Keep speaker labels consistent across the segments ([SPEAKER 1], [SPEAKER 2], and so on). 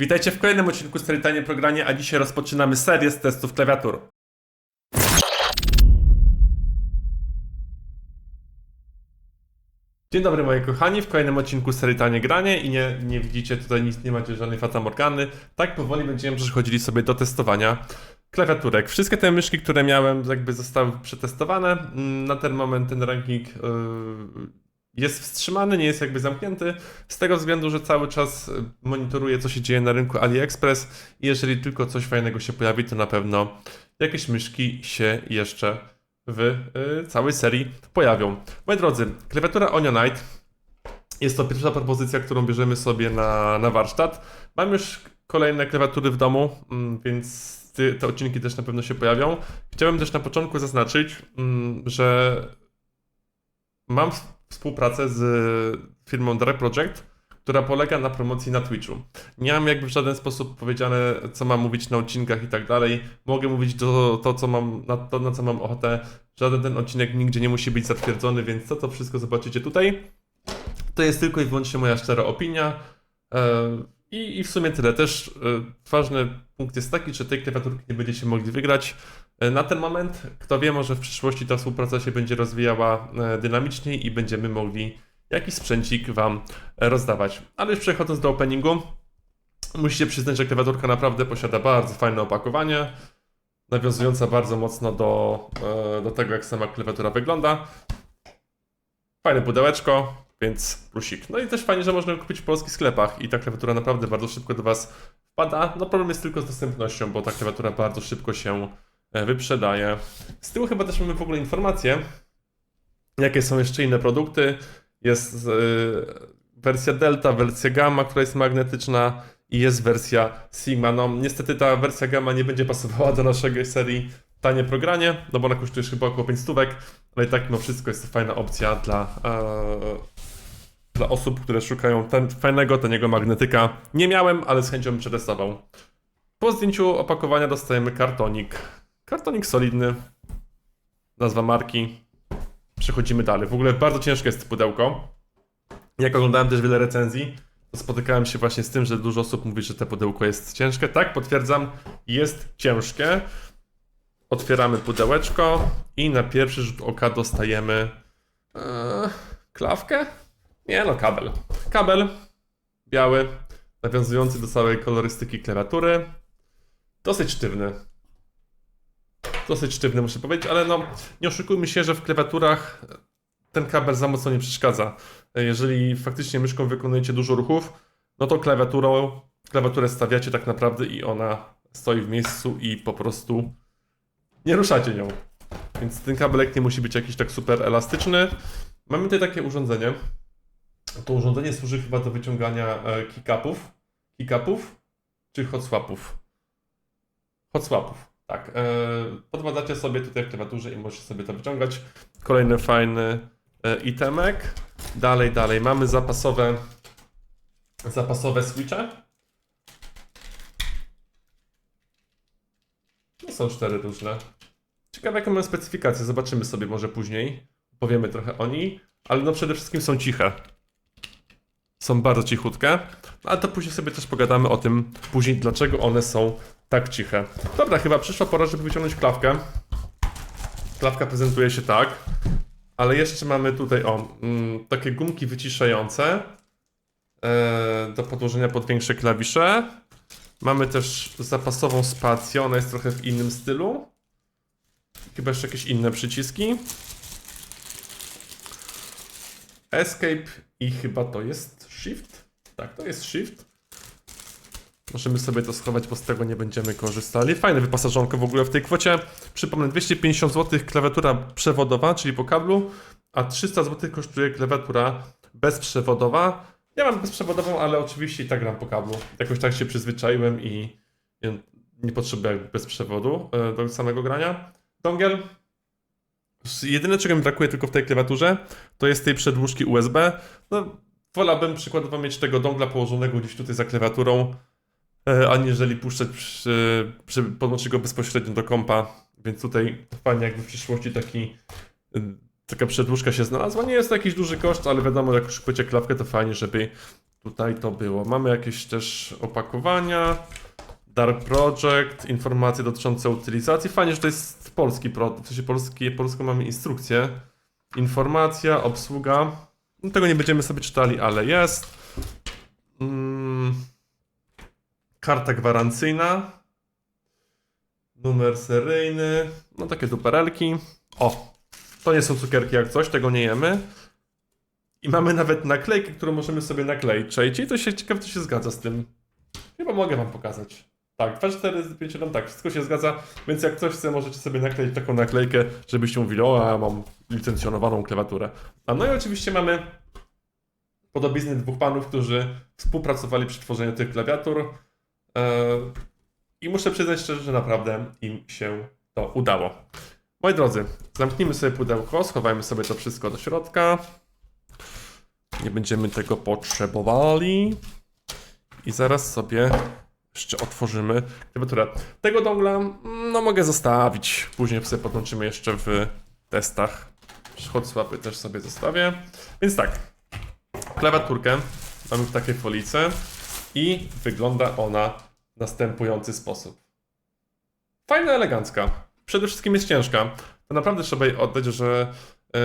[SPEAKER 1] Witajcie w kolejnym odcinku Storytime Progranie, a dzisiaj rozpoczynamy serię z testów klawiatur. Dzień dobry moi kochani, w kolejnym odcinku serii Tanie Granie i nie, nie widzicie tutaj nic, nie macie żadnej fatamorgany. Tak powoli będziemy przechodzili sobie do testowania klawiaturek. Wszystkie te myszki, które miałem jakby zostały przetestowane. Mm, Na ten moment ten ranking yy, jest wstrzymany, nie jest jakby zamknięty, z tego względu, że cały czas y, monitoruję, co się dzieje na rynku AliExpress i jeżeli tylko coś fajnego się pojawi, to na pewno jakieś myszki się jeszcze w y, całej serii pojawią. Moi drodzy, klawiatura Onionite jest to pierwsza propozycja, którą bierzemy sobie na, na warsztat. Mam już kolejne klawiatury w domu, mm, więc te odcinki też na pewno się pojawią. Chciałem też na początku zaznaczyć, mm, że mam współpracę z firmą Direct Project, która polega na promocji na Twitchu. Nie mam jakby w żaden sposób powiedziane, co mam mówić na odcinkach i tak dalej. Mogę mówić to, to co mam, na to, na co mam ochotę. Żaden ten odcinek nigdzie nie musi być zatwierdzony, więc to, to wszystko zobaczycie tutaj. To jest tylko i wyłącznie moja szczera opinia. E, I, I w sumie tyle. Też e, ważny punkt jest taki, że tej klawiaturki nie będziecie mogli wygrać. E, Na ten moment, kto wie, może w przyszłości ta współpraca się będzie rozwijała e, dynamiczniej i będziemy mogli jakiś sprzęcik Wam e, rozdawać. Ale już przechodząc do openingu, musicie przyznać, że klawiaturka naprawdę posiada bardzo fajne opakowanie, nawiązujące bardzo mocno do, do tego, jak sama klawiatura wygląda. Fajne pudełeczko, więc plusik. No i też fajnie, że można ją kupić w polskich sklepach i ta klawiatura naprawdę bardzo szybko do Was wpada. No problem jest tylko z dostępnością, bo ta klawiatura bardzo szybko się wyprzedaje. Z tyłu chyba też mamy w ogóle informacje, jakie są jeszcze inne produkty. Jest e, wersja Delta, wersja Gamma, która jest magnetyczna i jest wersja Sigma. No niestety ta wersja Gamma nie będzie pasowała do naszej serii tanie progranie, no bo ona kosztuje chyba około 5 stówek, ale i tak mimo wszystko jest to fajna opcja dla, e, dla osób, które szukają ten, fajnego, taniego magnetyka. Nie miałem, ale z chęcią bym przetestował. Po zdjęciu opakowania dostajemy kartonik. Kartonik solidny, nazwa marki. Przechodzimy dalej. W ogóle bardzo ciężkie jest to pudełko. Jak oglądałem też wiele recenzji, to spotykałem się właśnie z tym, że dużo osób mówi, że to pudełko jest ciężkie. Tak, potwierdzam, jest ciężkie. Otwieramy pudełeczko i na pierwszy rzut oka dostajemy e, klawkę? Nie no, kabel. Kabel biały, nawiązujący do całej kolorystyki klawiatury. Dosyć sztywny. Dosyć sztywny muszę powiedzieć, ale no nie oszukujmy się, że w klawiaturach ten kabel za mocno nie przeszkadza. Jeżeli faktycznie myszką wykonujecie dużo ruchów, no to klawiaturą, klawiaturę stawiacie tak naprawdę i ona stoi w miejscu i po prostu nie ruszacie nią. Więc ten kabelek nie musi być jakiś tak super elastyczny. Mamy tutaj takie urządzenie. To urządzenie służy chyba do wyciągania e, kick-upów. Kick-upów czy hot swapów? Tak. E, podwadzacie sobie tutaj w klawiaturze i możecie sobie to wyciągać. Kolejny fajny e, itemek. Dalej, dalej. Mamy zapasowe zapasowe switche. No są cztery różne. Ciekawe jaką mają specyfikację, zobaczymy sobie może później. Powiemy trochę o niej, ale no przede wszystkim są ciche. Są bardzo cichutkie, no, ale to później sobie też pogadamy o tym później, dlaczego one są tak ciche. Dobra, chyba przyszła pora, żeby wyciągnąć klawkę. Klawka prezentuje się tak, ale jeszcze mamy tutaj o, mm, takie gumki wyciszające e, do podłożenia pod większe klawisze. Mamy też zapasową spację, ona jest trochę w innym stylu. Chyba jeszcze jakieś inne przyciski. Escape i chyba to jest Shift. Tak, to jest Shift. Możemy sobie to schować, bo z tego nie będziemy korzystali. Fajne wyposażonko w ogóle w tej kwocie. Przypomnę, 250 zł klawiatura przewodowa, czyli po kablu, a 300 zł kosztuje klawiatura bezprzewodowa. Ja mam bezprzewodową, ale oczywiście i tak gram po kablu. Jakoś tak się przyzwyczaiłem i nie potrzebuję bez przewodu e, do samego grania. Dongiel. Jedyne czego mi brakuje tylko w tej klawiaturze, to jest tej przedłużki USB. No, wolałbym przykładowo mieć tego dongla położonego gdzieś tutaj za klawiaturą, e, aniżeli puszczać, przy, przy, podłączyć go bezpośrednio do kompa. Więc tutaj fajnie jakby w przyszłości taki, e, taka przedłużka się znalazła. Nie jest to jakiś duży koszt, ale wiadomo, jak kupujecie klawkę, to fajnie, żeby Tutaj to było. Mamy jakieś też opakowania. Dark Project, informacje dotyczące utylizacji. Fajnie, że to jest polski produkt, w sensie polski, polską mamy instrukcję. Informacja, obsługa. No, tego nie będziemy sobie czytali, ale jest. Mm. Karta gwarancyjna. Numer seryjny. No takie duperelki. O, to nie są cukierki jak coś, tego nie jemy. I mamy nawet naklejkę, którą możemy sobie nakleić. Czajcie? I to się ciekawe, to się zgadza z tym. Chyba mogę wam pokazać. Tak, 2, 4, 5, 7, tak, wszystko się zgadza, więc jak ktoś chce, możecie sobie nakleić taką naklejkę, żebyście mówili, o, ja mam licencjonowaną klawiaturę. A no i oczywiście mamy podobizny dwóch panów, którzy współpracowali przy tworzeniu tych klawiatur. Eee, I muszę przyznać szczerze, że naprawdę im się to udało. Moi drodzy, zamknijmy sobie pudełko, schowajmy sobie to wszystko do środka. Nie będziemy tego potrzebowali. I zaraz sobie jeszcze otworzymy klawiaturę. Tego dongla, no mogę zostawić. Później sobie podłączymy jeszcze w testach. Hot swapy też sobie zostawię. Więc tak, klawiaturkę mamy w takiej folice i wygląda ona w następujący sposób. Fajna, elegancka. Przede wszystkim jest ciężka. To naprawdę trzeba jej oddać, że yy,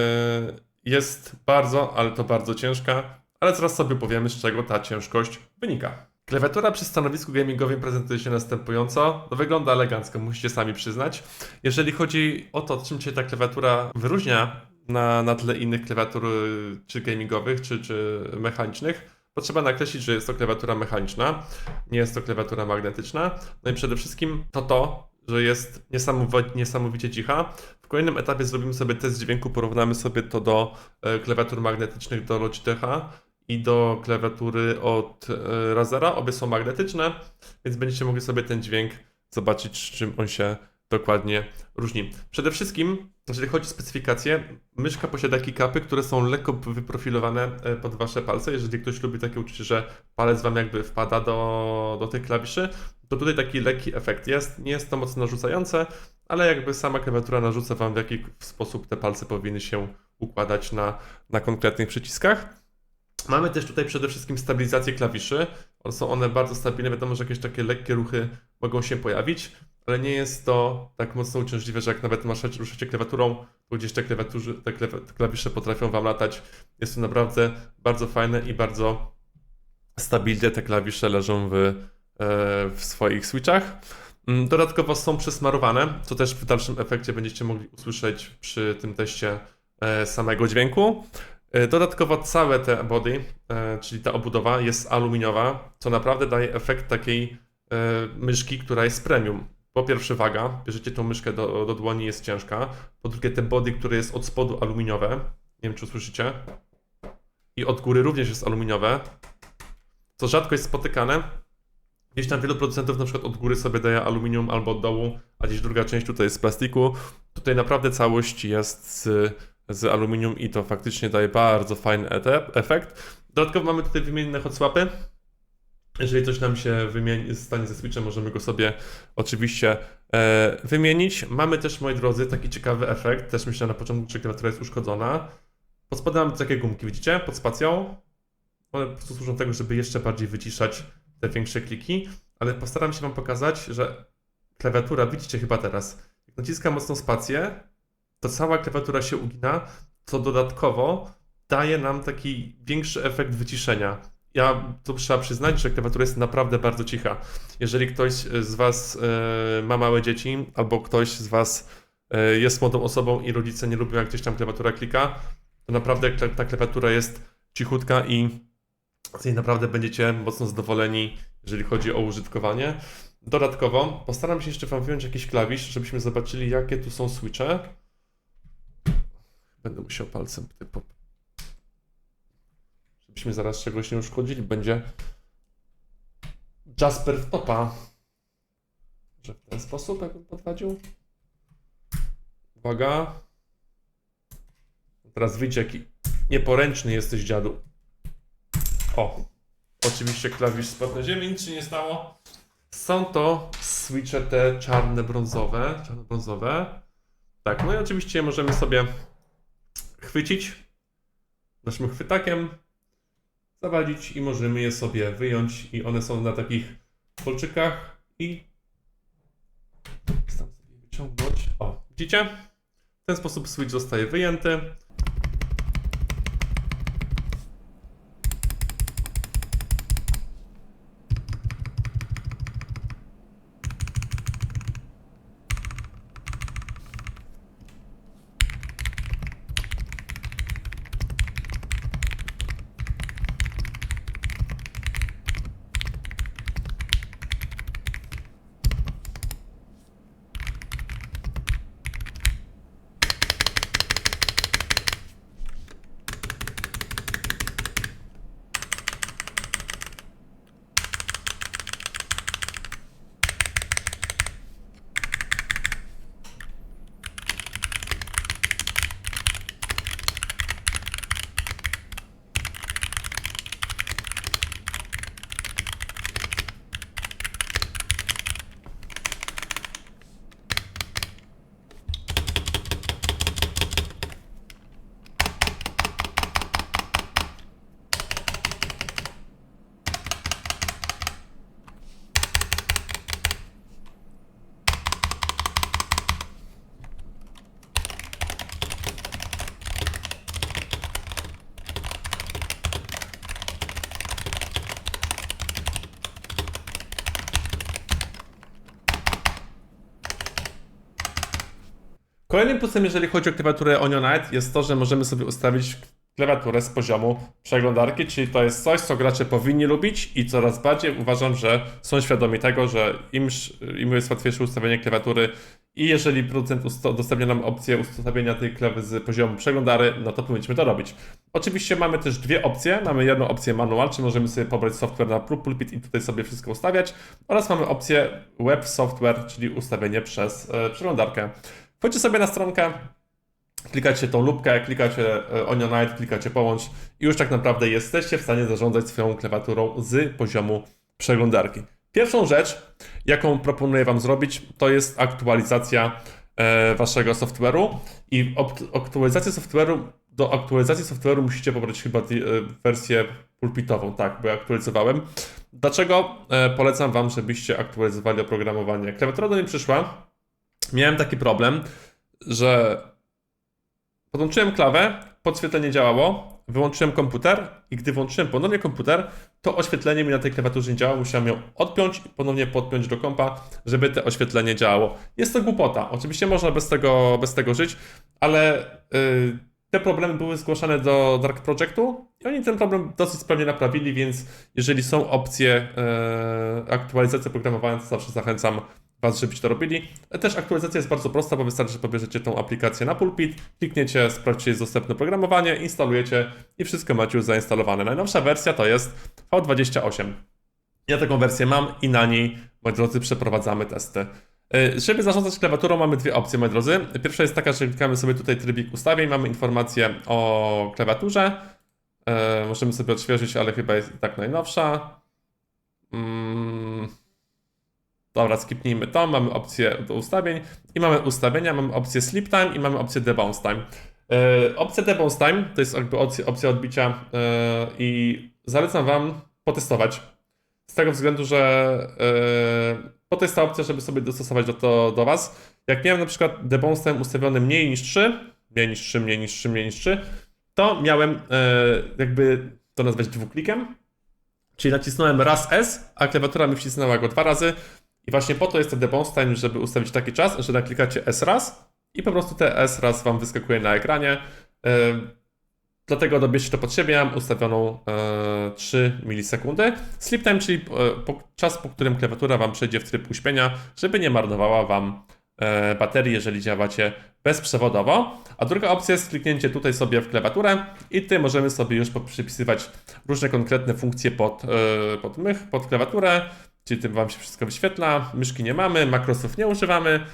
[SPEAKER 1] jest bardzo, ale to bardzo ciężka. Ale zaraz sobie powiemy, z czego ta ciężkość wynika. Klawiatura przy stanowisku gamingowym prezentuje się następująco. No wygląda elegancko, musicie sami przyznać. Jeżeli chodzi o to, czym się ta klawiatura wyróżnia na, na tle innych klawiatur y, czy gamingowych, czy, czy mechanicznych, Potrzeba nakreślić, że jest to klawiatura mechaniczna, nie jest to klawiatura magnetyczna. No i przede wszystkim to to, że jest niesamowicie, cicha. W kolejnym etapie zrobimy sobie test dźwięku, porównamy sobie to do e, klawiatur magnetycznych do Logitecha i do klawiatury od e, Razera. Obie są magnetyczne, więc będziecie mogli sobie ten dźwięk zobaczyć, czym on się dokładnie różni. Przede wszystkim, jeżeli chodzi o specyfikację, myszka posiada keycapy, które są lekko wyprofilowane e, pod wasze palce. Jeżeli ktoś lubi takie uczucie, że palec wam jakby wpada do, do tych klawiszy, to tutaj taki lekki efekt jest. Nie jest to mocno narzucające, ale jakby sama klawiatura narzuca wam w jaki sposób te palce powinny się układać na, na konkretnych przyciskach. Mamy też tutaj przede wszystkim stabilizację klawiszy. Są one bardzo stabilne. Wiadomo, że jakieś takie lekkie ruchy mogą się pojawić, ale nie jest to tak mocno uciążliwe, że jak nawet masz, ruszycie klawiaturą, to gdzieś te, te klawisze potrafią wam latać. Jest to naprawdę bardzo fajne i bardzo stabilnie te klawisze leżą w, e, w swoich switchach. Mm, Dodatkowo są przesmarowane, co też w dalszym efekcie będziecie mogli usłyszeć przy tym teście e, samego dźwięku. E, Dodatkowo całe te body, e, czyli ta obudowa jest aluminiowa, co naprawdę daje efekt takiej e, myszki, która jest premium. Po pierwsze waga, bierzecie tą myszkę do, do dłoni, jest ciężka. Po drugie te body, które jest od spodu aluminiowe, nie wiem czy usłyszycie. I od góry również jest aluminiowe, co rzadko jest spotykane. Gdzieś tam wielu producentów na przykład od góry sobie daje aluminium albo od dołu, a gdzieś druga część tutaj jest z plastiku. Tutaj naprawdę całość jest z, aluminium i to faktycznie daje bardzo fajny efekt. Dodatkowo mamy tutaj wymienne hot swapy. Jeżeli coś nam się wymieni, stanie ze switchem, możemy go sobie oczywiście e, wymienić. Mamy też, moi drodzy, taki ciekawy efekt. Też myślę na początku, że klawiatura jest uszkodzona. Pod spodem mamy takie gumki, widzicie? Pod spacją. One po prostu służą tego, żeby jeszcze bardziej wyciszać te większe kliki, ale postaram się Wam pokazać, że klawiatura, widzicie chyba teraz, jak naciskam mocną spację, to cała klawiatura się ugina, co dodatkowo daje nam taki większy efekt wyciszenia. Ja tu trzeba przyznać, że klawiatura jest naprawdę bardzo cicha. Jeżeli ktoś z Was e, ma małe dzieci, albo ktoś z Was e, jest młodą osobą i rodzice nie lubią, jak gdzieś tam klawiatura klika, to naprawdę ta klawiatura jest cichutka i z niej naprawdę będziecie mocno zadowoleni, jeżeli chodzi o użytkowanie. Dodatkowo postaram się jeszcze Wam wyjąć jakiś klawisz, żebyśmy zobaczyli, jakie tu są switche. Będę musiał palcem pop... Żebyśmy zaraz czegoś nie uszkodzili. Będzie Jasper w topa. Że w ten sposób jakbym podwadził. Uwaga. Teraz wyjdzie jaki nieporęczny jesteś dziadu. O, oczywiście klawisz spadł na ziemię, nic się nie stało. Są to switche te czarne, brązowe, czarno-brązowe. Tak, no i oczywiście możemy sobie chwycić naszym chwytakiem. zawalić i możemy je sobie wyjąć i one są na takich kolczykach i tam sobie wyciągnąć. O, widzicie? W ten sposób switch zostaje wyjęty. Kolejnym plusem, jeżeli chodzi o klawiaturę Onionite, jest to, że możemy sobie ustawić klawiaturę z poziomu przeglądarki, czyli to jest coś, co gracze powinni lubić i coraz bardziej uważam, że są świadomi tego, że im, im jest łatwiejsze ustawienie klawiatury i jeżeli producent udostępnia nam opcję ustawienia tej klawy z poziomu przeglądary, no to powinniśmy to robić. Oczywiście mamy też dwie opcje. Mamy jedną opcję manual, czyli możemy sobie pobrać software na Pul- pulpit i tutaj sobie wszystko ustawiać oraz mamy opcję web software, czyli ustawienie przez e, przeglądarkę. Wchodźcie sobie na stronkę, klikacie tą lupkę, klikacie e, Onionite, klikacie połącz i już tak naprawdę jesteście w stanie zarządzać swoją klawiaturą z poziomu przeglądarki. Pierwszą rzecz, jaką proponuję Wam zrobić, to jest aktualizacja e, Waszego software'u i aktualizację software'u, do aktualizacji software'u musicie pobrać chyba e, wersję pulpitową, tak, bo ja aktualizowałem. Dlaczego polecam Wam, żebyście aktualizowali oprogramowanie? Klawiatura do mnie przyszła, miałem taki problem, że podłączyłem klawę, podświetlenie działało, wyłączyłem komputer i gdy włączyłem ponownie komputer, to oświetlenie mi na tej klawiaturze nie działało, musiałem ją odpiąć i ponownie podpiąć do kompa, żeby to oświetlenie działało. Jest to głupota, oczywiście można bez tego, bez tego żyć, ale yy, te problemy były zgłaszane do Dark Projectu i oni ten problem dosyć sprawnie naprawili, więc jeżeli są opcje yy, aktualizacji oprogramowania, to zawsze zachęcam Was, żebyście to robili. Też aktualizacja jest bardzo prosta, bo wystarczy, że pobierzecie tą aplikację na pulpit, klikniecie, sprawdźcie, jest dostępne oprogramowanie, instalujecie i wszystko macie już zainstalowane. Najnowsza wersja to jest V28. Ja taką wersję mam i na niej, moi drodzy, przeprowadzamy testy. Yy, Żeby zarządzać klawiaturą mamy dwie opcje, moi drodzy. Pierwsza jest taka, że klikamy sobie tutaj trybik ustawień, mamy informację o klawiaturze. Yy, Możemy sobie odświeżyć, ale chyba jest i tak najnowsza. Mm. Dobra, skipnijmy to, mamy opcję do ustawień i mamy ustawienia, mamy opcję sleep time i mamy opcję debounce time. Yy, opcja debounce time to jest jakby opcja, opcja odbicia yy, i zalecam Wam potestować. Z tego względu, że yy, po to jest ta opcja, żeby sobie dostosować do, to, do Was. Jak miałem na przykład debounce time ustawiony mniej niż 3, mniej niż 3, mniej niż 3, mniej niż 3, to miałem yy, jakby to nazwać dwuklikiem, czyli nacisnąłem raz S, a klawiatura mi wcisnęła go dwa razy, i właśnie po to jest ten debounce time, żeby ustawić taki czas, że naklikacie S raz i po prostu te S raz Wam wyskakuje na ekranie. Dlatego dobierzcie to pod siebie, mam ustawioną e, 3 milisekundy. Sleep time, czyli e, czas, po którym klawiatura Wam przejdzie w tryb uśpienia, żeby nie marnowała Wam e, baterii, jeżeli działacie bezprzewodowo. A druga opcja jest kliknięcie tutaj sobie w klawiaturę i tutaj możemy sobie już przypisywać różne konkretne funkcje pod, e, pod mych, pod klawiaturę, czyli tym Wam się wszystko wyświetla. Myszki nie mamy, makrosów nie używamy,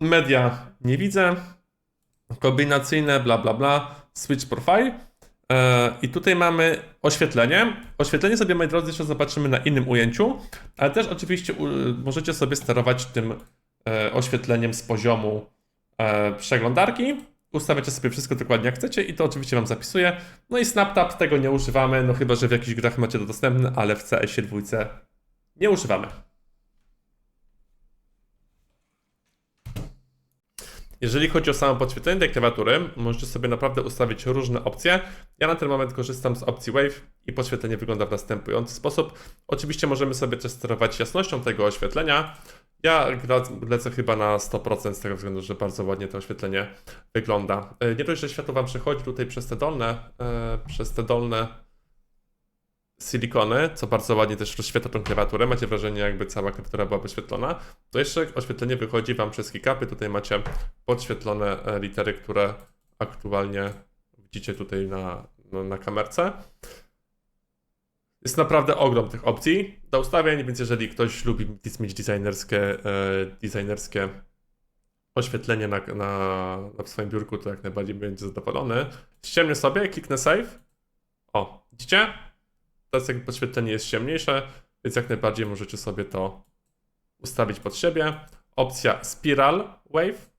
[SPEAKER 1] media nie widzę, kombinacyjne, bla bla bla, switch profile. E, I tutaj mamy oświetlenie. Oświetlenie sobie, moi drodzy, jeszcze zobaczymy na innym ujęciu, ale też oczywiście możecie sobie sterować tym e, oświetleniem z poziomu e, przeglądarki. ustawiacie sobie wszystko dokładnie jak chcecie i to oczywiście wam zapisuje. No i SnapTap tego nie używamy, no chyba, że w jakichś grach macie to dostępne, ale w CS-ie dwójce nie używamy. Jeżeli chodzi o samo podświetlenie tej klawiatury, możecie sobie naprawdę ustawić różne opcje. Ja na ten moment korzystam z opcji Wave i podświetlenie wygląda w następujący sposób. Oczywiście możemy sobie też sterować jasnością tego oświetlenia. Ja lecę chyba na 100% z tego względu, że bardzo ładnie to oświetlenie wygląda. E, Nie dość, że światło Wam przechodzi tutaj przez te dolne, e, przez te dolne silikony, co bardzo ładnie też rozświetla tą klawiaturę. Macie wrażenie, jakby cała klawiatura była wyświetlona. To jeszcze oświetlenie wychodzi Wam przez kickupy. Tutaj macie podświetlone e, litery, które aktualnie widzicie tutaj na, no, na kamerce. Jest naprawdę ogrom tych opcji do ustawień, więc jeżeli ktoś lubi mieć designerskie, e, designerskie oświetlenie na, na, na swoim biurku, to jak najbardziej będzie zadowolony. Ściemnię sobie, kliknę save. O, widzicie? Teraz jakby podświetlenie jest ciemniejsze, więc jak najbardziej możecie sobie to ustawić pod siebie. Opcja Spiral Wave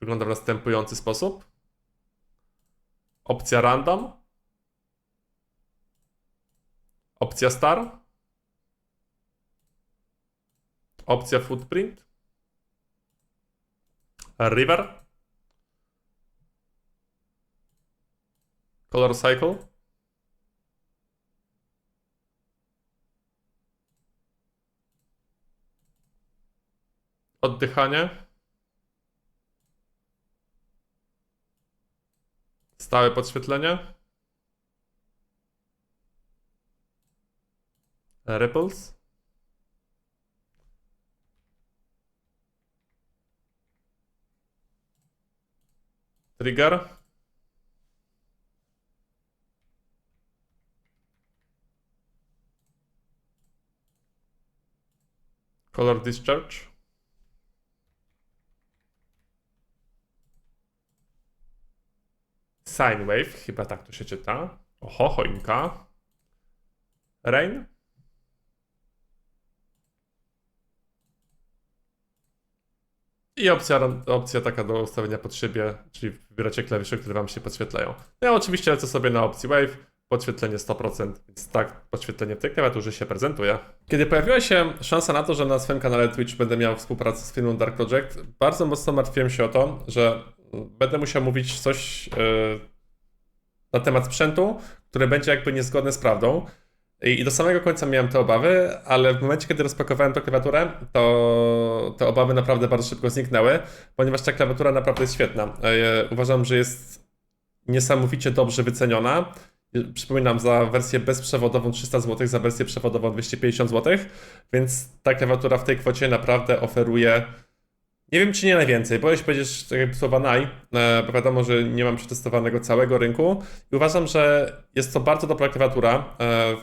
[SPEAKER 1] wygląda w następujący sposób. Opcja Random. Opcja Star. Opcja Footprint. River. Color Cycle. Oddychanie. Stałe podświetlenie. Ripples. Trigger. Color discharge. Sine wave, chyba tak to się czyta. Oho, choinka. Rain. I opcja, opcja taka do ustawienia pod siebie, czyli wybieracie klawisze, które Wam się podświetlają. No ja oczywiście lecę sobie na opcji Wave, podświetlenie 100%, więc tak podświetlenie w tej klawiaturze się prezentuje. Kiedy pojawiła się szansa na to, że na swoim kanale Twitch będę miał współpracę z firmą Dark Project, bardzo mocno martwiłem się o to, że będę musiał mówić coś yy, na temat sprzętu, które będzie jakby niezgodne z prawdą. I do samego końca miałem te obawy, ale w momencie, kiedy rozpakowałem tę klawiaturę, to te obawy naprawdę bardzo szybko zniknęły, ponieważ ta klawiatura naprawdę jest świetna. E, Uważam, że jest niesamowicie dobrze wyceniona. Przypominam, za wersję bezprzewodową 300 zł, za wersję przewodową 250 zł, więc ta klawiatura w tej kwocie naprawdę oferuje nie wiem, czy nie najwięcej, bo jeśli będziesz tak słowa naj, e, bo wiadomo, że nie mam przetestowanego całego rynku i uważam, że jest to bardzo dobra klawiatura. E,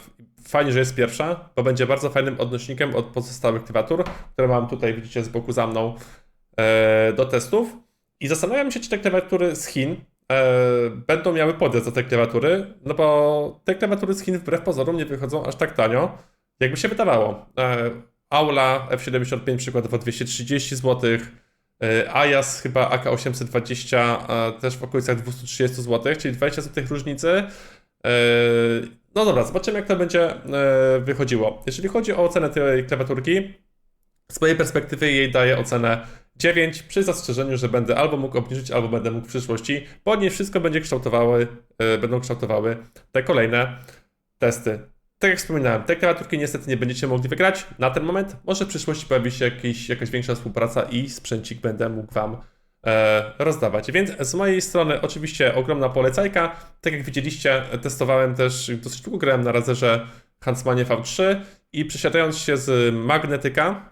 [SPEAKER 1] Fajnie, że jest pierwsza, bo będzie bardzo fajnym odnośnikiem od pozostałych klawiatur, które mam tutaj, widzicie, z boku za mną e, do testów. I zastanawiam się, czy te klawiatury z Chin będą miały podjazd do tej klawiatury, no bo te klawiatury z Chin wbrew pozorom nie wychodzą aż tak tanio, jakby się wydawało. Aula F75 przykładowo 230 zł. Ajas chyba AK820 też w okolicach 230 zł, czyli 20 zł różnicy. E, no dobra, zobaczymy jak to będzie e, wychodziło. Jeżeli chodzi o ocenę tej klawiaturki, z mojej perspektywy jej daję ocenę 9 przy zastrzeżeniu, że będę albo mógł obniżyć, albo będę mógł w przyszłości. Podnieść wszystko będzie kształtowały, e, będą kształtowały te kolejne testy. Tak jak wspominałem, te klawiaturki niestety nie będziecie mogli wygrać na ten moment. Może w przyszłości pojawi się jakiś, jakaś większa współpraca i sprzęcik będę mógł Wam e, rozdawać. Więc z mojej strony oczywiście ogromna polecajka. Tak jak widzieliście, testowałem też, dosyć długo grałem na razerze Huntsmanie V3 i przesiadając się z magnetyka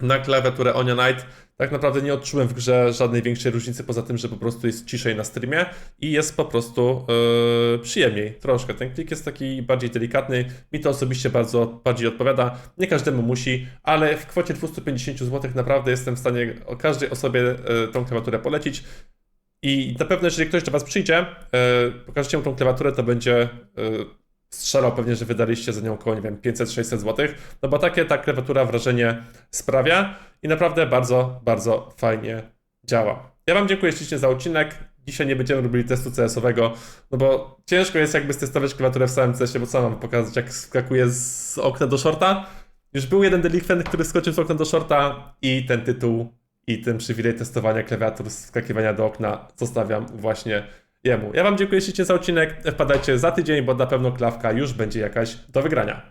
[SPEAKER 1] na klawiaturę Onia Night, tak naprawdę nie odczułem w grze żadnej większej różnicy, poza tym, że po prostu jest ciszej na streamie i jest po prostu yy, przyjemniej troszkę. Ten klik jest taki bardziej delikatny, mi to osobiście bardzo bardziej odpowiada. Nie każdemu musi, ale w kwocie 250 zł naprawdę jestem w stanie każdej osobie yy, tą klawiaturę polecić. I na pewno, jeżeli ktoś do Was przyjdzie, yy, pokażecie mu tą klawiaturę, to będzie strzelał pewnie, że wydaliście za nią około, nie wiem, 500-600 zł, no bo takie ta klawiatura wrażenie sprawia i naprawdę bardzo, bardzo fajnie działa. Ja Wam dziękuję ślicznie za odcinek. dzisiaj nie będziemy robili testu CS-owego, no bo ciężko jest jakby stestować klawiaturę w samym CS-ie, bo co mam pokazać, jak skakuje z okna do shorta. Już był jeden delikwent, który skoczył z okna do shorta i ten tytuł i ten przywilej testowania klawiatur, skakiwania do okna zostawiam właśnie jemu. Ja wam dziękuję ślicznie za odcinek, wpadajcie za tydzień, bo na pewno klawka już będzie jakaś do wygrania.